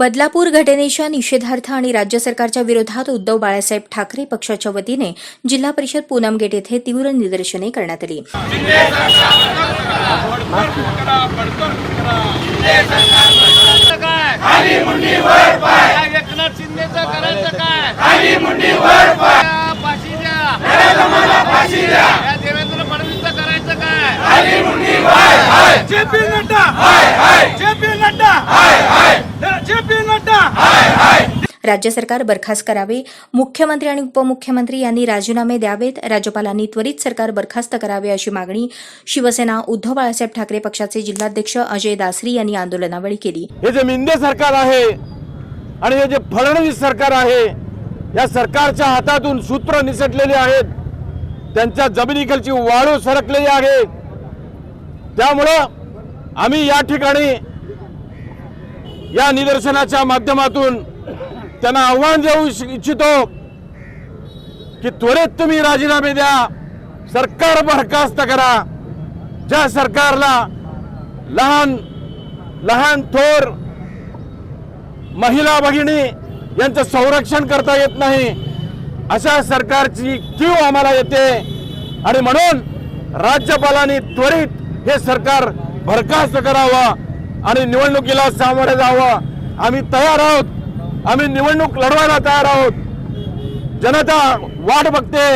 बदलापूर घटनेच्या निषेधार्थ आणि राज्य सरकारच्या विरोधात उद्धव बाळासाहेब ठाकरे पक्षाच्या वतीने जिल्हा परिषद पूनम गेट येथे तीव्र निदर्शने करण्यात आली. करायचं काय राज्य सरकार बरखास्त करावे मुख्यमंत्री आणि उपमुख्यमंत्री यांनी राजीनामे द्यावेत राज्यपालांनी त्वरित सरकार बरखास्त करावे अशी मागणी शिवसेना उद्धव बाळासाहेब ठाकरे पक्षाचे जिल्हाध्यक्ष अजय दासरी यांनी आंदोलनावेळी केली. हे जे मिंदे सरकार आहे आणि हे जे फडणवीस सरकार आहे या सरकारच्या हातातून सूत्र निसटलेली आहेत. त्यांच्या जमिनीखालची वाळू सरकलेली आहे त्यामुळं आम्ही या ठिकाणी या निदर्शनाच्या माध्यमातून त्यांना आव्हान देऊ इच्छितो की त्वरित तुम्ही राजीनामे द्या. सरकार बरखास्त करा. ज्या सरकारला लहान लहान थोर महिला भगिनी यांचं संरक्षण करता येत नाही अशा सरकारची क्यू आम्हाला येते. आणि म्हणून राज्यपालांनी त्वरित हे सरकार बरखास्त करावं. आणि निवडणुकीला सामोरे जावं. आम्ही तयार आहोत. आम्ही निवडणूक लढवायला तयार आहोत. जनता वाट बघते.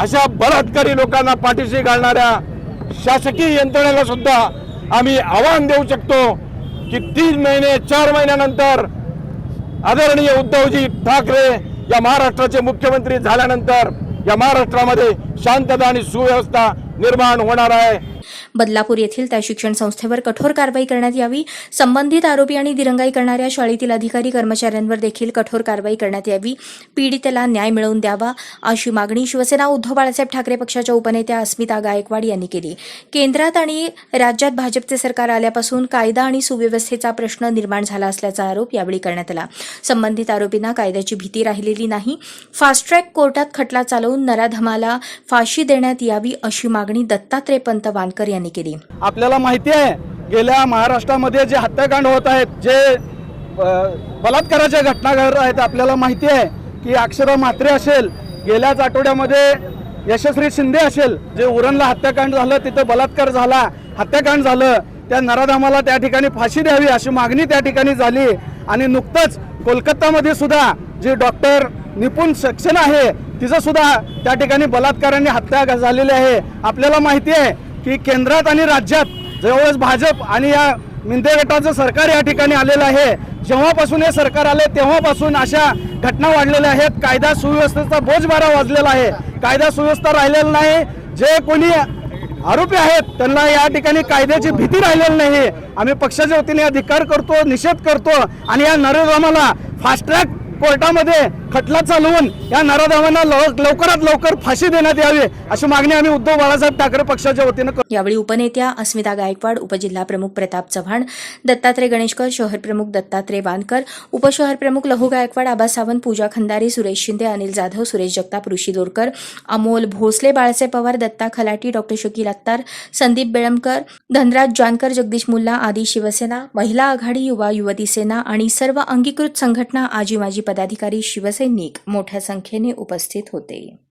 अशा बलात्कारी लोकांना पाठीशी घालणाऱ्या शासकीय यंत्रणेला सुद्धा आम्ही आव्हान देऊ शकतो की तीन महिने चार महिन्यानंतर आदरणीय उद्धवजी ठाकरे या महाराष्ट्राचे मुख्यमंत्री झाल्यानंतर या महाराष्ट्रामध्ये शांतता आणि सुव्यवस्था निर्माण होणार आहे. बदलापूर येथील त्या शिक्षण संस्थेवर कठोर कारवाई करण्यात यावी. संबंधित आरोपी आणि दिरंगाई करणाऱ्या शाळेतील अधिकारी कर्मचाऱ्यांवर देखील कठोर कारवाई करण्यात यावी. पीडितेला न्याय मिळवून द्यावा अशी मागणी शिवसेना उद्धव बाळासाहेब ठाकरे पक्षाच्या उपनेत्या अस्मिता गायकवाड यांनी केली. केंद्रात आणि राज्यात भाजपचे सरकार आल्यापासून कायदा आणि सुव्यवस्थेचा प्रश्न निर्माण झाला असल्याचा आरोप यावेळी करण्यात आला. संबंधित आरोपींना कायद्याची भीती राहिलेली नाही. फास्ट ट्रॅक कोर्टात खटला चालवून नराधमाला फाशी देण्यात यावी अशी मागणी दत्तात्रय पंत वानकर यांनी केली. आपल्याला माहिती आहे गेल्या महाराष्ट्रामध्ये जे हत्याकांड होत आहेत जे बलात्काराच्या घटना घडत आहेत आपल्याला माहिती आहे की अक्षरा म्हात्रे असेल गेल्याच आठवड्यामध्ये यशस्वी शिंदे असेल जे उरणला हत्याकांड झालं तिथं बलात्कार झाला हत्याकांड झालं त्या नराधामाला त्या ठिकाणी फाशी द्यावी अशी मागणी त्या ठिकाणी झाली आणि नुकतंच कोलकातामध्ये सुद्धा जे डॉक्टर निपुण सेक्शन आहे तिचं सुद्धा त्या ठिकाणी बलात्काराने हत्या झालेली आहे. आपल्याला माहिती आहे की केंद्रात आणि राज्यात जवळच भाजप आणि या मिंदे गटाचं सरकार या ठिकाणी आलेलं आहे जेव्हापासून हे सरकार आले तेव्हापासून अशा घटना वाढलेल्या आहेत. कायदा सुव्यवस्थेचा बोजबारा वाजलेला आहे. कायदा सुव्यवस्था राहिलेला नाही. जे कोणी आरोपी आहेत त्यांना या ठिकाणी कायद्याची भीती राहिलेली नाही. आम्ही पक्षाच्या वतीने अधिकार करतो निषेध करतो आणि या नरेंद्रामाला फास्ट ट्रॅक कोर्टामध्ये खटला चालवून या नराधामांना लव- लवकरात लवकर फाशी देण्यात यावी अशी मागणी आम्ही उद्धव बाळासाहेब ठाकरे पक्षाच्या वतीनं यावेळी उपनेत्या अस्मिता गायकवाड उपजिल्हा प्रमुख प्रताप चव्हाण दत्तात्रय गणेशकर शहर प्रमुख दत्तात्रय वानकर उपशहर प्रमुख लहू गायकवाड आबा सावंत पूजा खंदारी सुरेश शिंदे अनिल जाधव सुरेश जगताप ऋषी दोरकर अमोल भोसले बाळासाहेब पवार दत्ता खलाटी डॉक्टर शकील अत्तार संदीप बेळमकर धनराज जानकर जगदीश मुल्ला आदी शिवसेना महिला आघाडी युवा युवती सेना आणि सर्व अंगीकृत संघटना आजी माजी पदाधिकारी शिवसैनिक मोठ्या संख्येने उपस्थित होते.